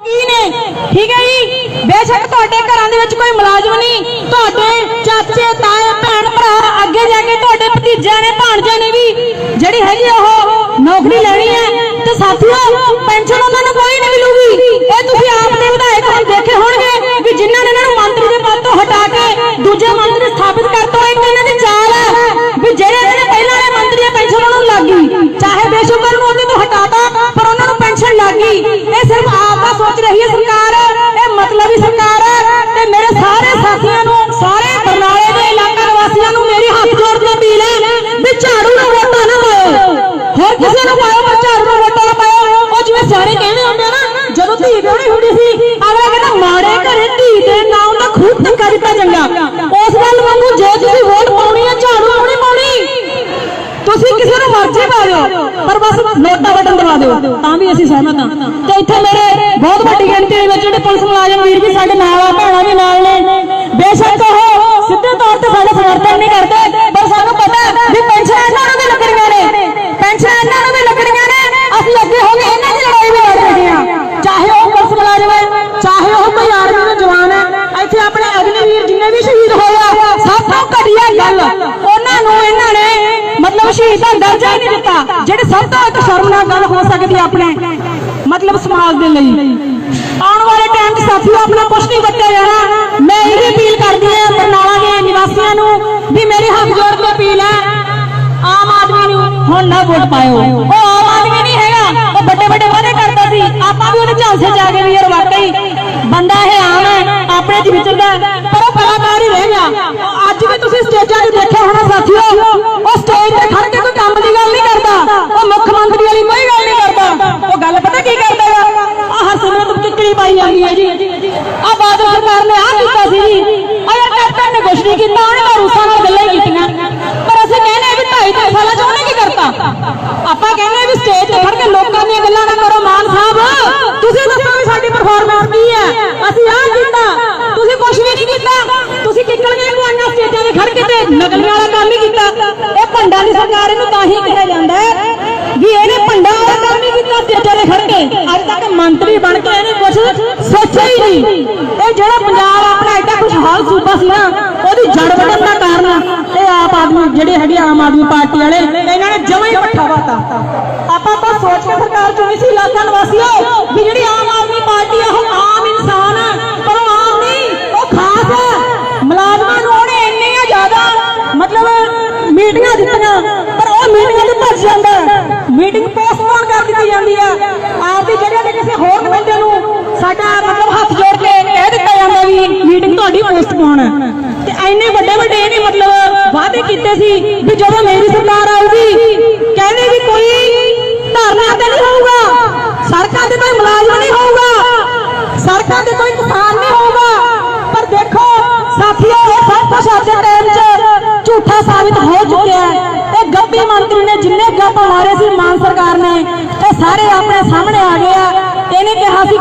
ਕੀ ਨੇ? ਠੀਕ ਹੈ ਜੀ? ਬੇਸ਼ੱਕ ਤੁਹਾਡੇ ਘਰਾਂ ਦੇ ਵਿੱਚ ਕੋਈ ਮੁਲਾਜ਼ਮ ਨਹੀਂ। ਤੁਹਾਡੇ ਚਾਚੇ, ਤਾਏ, ਭੈਣ, ਭਰਾ ਅੱਗੇ ਜਾ ਕੇ ਤੁਹਾਡੇ ਭਤੀਜਿਆਂ ਨੇ, ਭਾਣਜਿਆਂ ਨੇ ਵੀ ਜਿਹੜੀ ਹੈਗੀ ਉਹ ਨੌਕਰੀ ਲੈਣੀ ਹੈ। ਤੇ ਸਾਥੀਓ, ਪੈਨਸ਼ਨ ਉਹਨਾਂ ਨੂੰ ਕੋਈ ਨਹੀਂ ਮਿਲੂਗੀ। ਇਹ ਤੁਸੀਂ ਆਪ ਦੇ ਵਿਧਾਇਕ ਹੁਣ ਦੇਖੇ ਹੋਣਗੇ ਵੀ ਜਿਨ੍ਹਾਂ ਨੇ ਇਹਨਾਂ ਨੂੰ ਮੰਤਰੀ ਦੇ ਪਦ ਤੋਂ ਹਟਾ ਕੇ ਦੂਜੇ ਮੰਤਰੀ ਸਥਾਪਿਤ ਕਰਤਾ ਇੱਕ ਇਹਨਾਂ ਦੀ ਚਾਲ ਹੈ ਵੀ ਜਿਹੜੇ ਇਹਨਾਂ ਨੇ ਪਹਿਲਾਂ ਵਾਲੇ ਮੰਤਰੀ ਦੀ ਪੈਨਸ਼ਨ ਉਹਨਾਂ ਨੂੰ ਲੱਗ ਗਈ। ਚਾਹੇ ਬੇਸ਼ੁਕਰ ਨੂੰ ਉਹਦੇ ਤੋਂ ਹਟਾਤਾ, ਪਰ ਉਹਨਾਂ ਨੂੰ ਪੈਨਸ਼ਨ ਲੱਗ ਗਈ। ਇਹ ਸਿਰਫ ਸੋਚ ਰਹੀ ਹੈ ਸਰਕਾਰ। ਇਹ ਮਤਲਬੀ ਸਰਕਾਰ ਹੈ ਤੇ ਮੇਰੇ ਸਾਰੇ ਸਾਥੀਆਂ ਨੂੰ, ਸਾਰੇ ਬਰਨਾਲੇ ਦੇ ਇਲਾਕਾ ਨਿਵਾਸੀਆਂ ਨੂੰ ਮੇਰੀ ਹੱਥ ਜੋੜ ਕੇ ਅਪੀਲ ਹੈ ਵੀ ਝਾੜੂ ਨੂੰ ਵੋਟਾਂ ਨਾ ਪਾਓ ਹੋਰ ਕਿਸੇ ਨੂੰ ਪਾਓ ਪਰ ਝਾੜੂ ਨੂੰ ਵੋਟਾਂ ਨਾ ਪਾਓ ਉਹ ਜਿਵੇਂ ਸਾਰੇ ਕਹਿੰਦੇ ਹੁੰਦੇ ਨਾ, ਜਦੋਂ ਧੀ ਵਿਆਹਣੀ ਹੁੰਦੀ ਸੀ ਅਗਲਾ ਕਹਿੰਦਾ ਮਾੜੇ ਘਰੇ ਧੀ ਦੇ ਨਾਮ ਦਾ ਖੂਬ ਧੱਕਾ ਦਿੱਤਾ ਚੰਗਾ। ਉਸ ਗੱਲ ਵਾਂਗੂ ਜੇ ਤੁਸੀਂ ਵੋਟ ਪਾਉਣੀ ਹੈ ਝਾੜੂ ਨੂੰ ਨਹੀਂ ਪਾਉਣੀ? ਤੁਸੀਂ ਕਿਸੇ ਨੂੰ ਮਰਜ਼ੀ ਪਾ ਦਿਓ, ਪਰ ਬਸ ਨੋਟਾ ਬਟਨ ਦਬਾ ਦਿਓ, ਤਾਂ ਵੀ ਅਸੀਂ ਸਹਿਮਤ ਹਾਂ। ਤੇ ਇੱਥੇ ਪੁਲਿਸ ਮੁਲਾਜ਼ਮ ਵੀਰ ਵੀ ਸਾਡੇ ਨਾਲ ਆ, ਭੈਣਾਂ ਵੀ ਨਾਲ ਨੇ। ਬੇਸ਼ੱਕ ਉਹ ਸਿੱਧੇ ਤੌਰ ਤੇ ਸਾਡਾ ਸਮਰਥਨ ਨਹੀਂ ਕਰਦੇ, ਪਰ ਸਾਨੂੰ ਪਤਾ ਵੀ ਪੈਨਸ਼ਨ ਇਹਨਾਂ ਨੂੰ ਵੀ ਲੱਗਣੀਆਂ ਨੇ। ਪੈਨਸ਼ਨ ਇਹਨਾਂ ਨੂੰ ਵੀ ਲੱਗਣੀਆਂ ਨੇ। ਅਸੀਂ ਅੱਗੇ ਹੋ ਗਏ ਇਹਨਾਂ ਦੀ ਲੜਾਈ ਵੀ ਲੜ ਰਹੇ ਹਾਂ। ਚਾਹੇ ਉਹ ਪੁਲਿਸ ਮੁਲਾਜ਼ਮ ਹੈ, ਚਾਹੇ ਉਹ ਕੋਈ ਆਰਮੀ ਦਾ ਜਵਾਨ ਹੈ, ਇੱਥੇ ਆਪਣੇ ਅਗਨੀਵੀਰ ਜਿੰਨੇ ਵੀ ਸ਼ਹੀਦ ਹੋਏ ਆ, ਸਭ ਤੋਂ ਘਟੀਆ ਗੱਲ, ਉਹਨਾਂ ਨੂੰ ਇਹਨਾਂ ਨੇ ਮਤਲਬ ਸ਼ਹੀਦ ਦਰਜਾ ਹੀ ਨਹੀਂ ਦਿੱਤਾ, ਜਿਹੜੇ ਸਭ ਤੋਂ ਇੱਕ ਸ਼ਰਮਨਾਕ ਗੱਲ ਹੋ ਸਕਦੀ ਆਪਣੇ, ਮਤਲਬ ਸਮਾਜ ਦੇ ਲਈ। ਆਉਣ ਵਾਲੇ ਟਾਈਮ 'ਚ ਸਾਥੀਓ, ਆਪਣਾ ਕੁਛ ਨਹੀਂ ਵਰਤਿਆ ਜਾਣਾ ਮੈਂ ਇਹ ਵੀ ਅਪੀਲ ਕਰਦੀ ਹਾਂ ਬਰਨਾਲਾ ਦੇ ਨਿਵਾਸੀਆਂ ਨੂੰ ਵੀ ਮੇਰੀ ਹੱਥ ਜੋੜ ਕੇ ਅਪੀਲ ਹੈ, ਆਮ ਆਦਮੀ ਨੂੰ ਹੁਣ ਨਾ ਵੋਟ ਪਾਇਓ। ਉਹ ਆਮ ਆਦਮੀ ਨਹੀਂ ਹੈਗਾ, ਉਹ ਵੱਡੇ ਵੱਡੇ ਵਾਅਦੇ ਕਰਦਾ ਸੀ। ਆਪਾਂ ਵੀ ਉਹਦੇ ਝਾਂਸੇ ਚ ਆ ਗਏ ਵੀ ਯਾਰ ਵਾਕਈ ਬੰਦਾ ਇਹ ਆਮ ਹੈ, ਆਪਣੇ ਚ ਵਿਚਰਦਾ ਪਰ ਉਹ ਕਲਾਕਾਰ ਹੀ ਰਹਿ ਗਿਆ। ਅੱਜ ਵੀ ਤੁਸੀਂ ਸਟੇਜਾਂ ਤੇ ਦੇਖਿਆ ਹੋਣਾ ਸਾਥੀਓ ਉਹ ਸਟੇਜ ਤੇ ਖੜ ਕੇ ਕੋਈ ਕੰਮ ਦੀ ਗੱਲ ਨਹੀਂ ਕਰਦਾ ਉਹ ਮੁੱਖ ਮੰਤਰੀ ਵਾਲੀ ਕੋਈ ਗੱਲ ਨਹੀਂ ਕਰਦਾ ਉਹ ਗੱਲ ਪਤਾ ਕੀ ਕਰਦਾ ਹੈ ਆ ਹਰਸਿਮਰਤ ਕਿੱਕਲੀ ਪਾਈ ਜਾਂਦੀ ਹੈ ਜੀ ਆ ਬਾਦਲ ਸਰਕਾਰ ਨੇ ਆ ਕੀਤਾ ਸੀ ਜੀ ਆ ਯਾਰ ਕੈਪਟਨ ਕੀਤਾ ਉਹਨੇ ਤਾਂ ਰੂਸਾਂ ਨਾਲ ਗੱਲਾਂ ਹੀ ਕੀਤੀਆਂ। ਪਰ ਅਸੀਂ ਕਹਿੰਦੇ ਵੀ ਢਾਈ ਤਿੰਨ ਸਾਲਾਂ ਚ ਉਹਨੇ ਕੀ ਕਰਤਾ? ਆਪਾਂ ਕਹਿੰਦੇ ਵੀ ਸਟੇਜ ਤੇ ਖੜ ਕੇ ਲੋਕਾਂ ਦੀਆਂ ਗੱਲਾਂ ਨਾ ਕਰੋ ਮਾਨ ਸਾਹਿਬ। ਤੁਸੀਂ ਦੱਸੋ ਵੀ ਸਾਡੀ ਪਰਫਾਰਮੈਂਸ ਕੀ ਹੈ? ਅਸੀਂ ਆਹ ਕੀਤਾ। ਤੁਸੀਂ ਕੁਛ ਵੀ ਨਹੀਂ ਕੀਤਾ। ਤੁਸੀਂ ਕਿੱਕਲੀਆਂ ਲਵਾਈਆਂ ਸਟੇਜਾਂ ਤੇ ਖੜ ਕੇ ਤੇ ਨਕਲੀਆਂ ਵਾਲਾ ਕੰਮ ਹੀ ਕੀਤਾ। ਇਹ ਭੰਡਾਂ ਦੀ ਸਰਕਾਰ ਇਹਨੂੰ ਤਾਂ ਹੀ ਕਿਹਾ ਜਾਂਦਾ ਹੈ ਵੀ ਇਹਨੇ ਭੰਡਾਂ ਵਾਲਾ ਕੰਮ ਹੀ ਕੀਤਾ ਸਟੇਜਾਂ ਤੇ ਖੜ ਕੇ। ਅੱਜ ਤੱਕ ਮੰਤਰੀ ਬਣ ਕੇ ਇਹਨੇ ਕੁਛ ਸੋਚਿਆ ਹੀ ਨਹੀਂ। ਇਹ ਜਿਹੜਾ ਪੰਜਾਬ ਆਪਣਾ ਸੂਬਾ ਸੀ ਉਹਦੀ ਜੜ ਵੱਢਣ ਦਾ ਕਾਰਨ ਇਹ ਆਪ ਆਦਮੀ, ਜਿਹੜੇ ਹੈਗੇ ਆਮ ਆਦਮੀ ਪਾਰਟੀ ਵਾਲੇ, ਇਹਨਾਂ ਨੇ ਜਮਾਂ ਹੀ ਪੱਠਾ ਵਾਤਾ। ਆਪਾਂ ਤਾਂ ਸੋਚ ਕੇ ਸਰਕਾਰ ਚੁਣੀ ਸੀ ਇਲਾਕਾ ਨਿਵਾਸੀਓ ਵੀ ਜਿਹੜੀ ਆਮ ਆਦਮੀ ਪਾਰਟੀ ਆ, ਉਹ ਆਮ ਇਨਸਾਨ ਹੈ ਪਰ ਉਹ ਆਮ ਨਹੀਂ, ਉਹ ਖਾਸ ਹੈ ਮੁਲਾਜ਼ਮਾਂ ਨੂੰ ਉਹਨੇ ਇੰਨੀਆਂ ਜ਼ਿਆਦਾ, ਮਤਲਬ ਮੀਟਿੰਗਾਂ ਦਿੱਤੀਆਂ, ਪਰ ਉਹ ਮੀਟਿੰਗਾਂ ਤੇ ਭੱਜ ਜਾਂਦਾ। ਮੀਟਿੰਗ ਪੋਸਟਪੋਨ ਕਰ ਦਿੱਤੀ ਜਾਂਦੀ ਆ। ਆਪਦੀ ਜਗ੍ਹਾ ਤੇ ਕਿਸੇ ਹੋਰ ਬੰਦੇ ਨੂੰ, ਸਾਡਾ ਮਤਲਬ ਹੱਥ ਜੋੜ ਕੇ ਕਹਿ ਦਿੱਤਾ ਜਾਂਦਾ ਵੀ ਮੀਟਿੰਗ ਤੁਹਾਡੀ ਪੋਸਟਪੋਨ ਹੈ ਤੇ ਐਨੇ ਵੱਡੇ ਵੱਡੇ ਇਹਨੇ ਮਤਲਬ ਵਾਅਦੇ ਕੀਤੇ ਸੀ ਵੀ ਜਦੋਂ ਮੇਰੀ ਸਰਕਾਰ ਆਊਗੀ, ਕਹਿੰਦੇ ਵੀ ਕੋਈ ਧਰਨਾ ਤੇ ਨਹੀਂ ਹੋਊਗਾ। ਸੜਕਾਂ ਤੇ ਕੋਈ ਮੁਲਾਜ਼ਮ ਨਹੀਂ ਹੋਊਗਾ। ਸੜਕਾਂ ਤੇ ਕੋਈ ਕਿਸਾਨ ਨਹੀਂ ਹੋਊਗਾ। ਪਰ ਦੇਖੋ, ਸਾਥੀਓ, ਇਹ ਸਭ ਕੁਝ ਅੱਜ ਦੇ ਟਾਈਮ 'ਚ ਝੂਠਾ ਸਾਬਿਤ ਹੋ ਚੁੱਕਿਆ ਹੈ। ਇਹ ਗੱਪੀ ਮੰਤਰੀ ਨੇ ਜਿੰਨੇ ਗੱਪ ਮਾਰੇ ਸੀ ਮਾਨ ਸਰਕਾਰ ਨੇ, ਇਹ ਸਾਰੇ ਆਪਣੇ ਸਾਹਮਣੇ ਆ ਗਏ ਆ। ਇਹਨੇ ਕਿਹਾ ਸੀ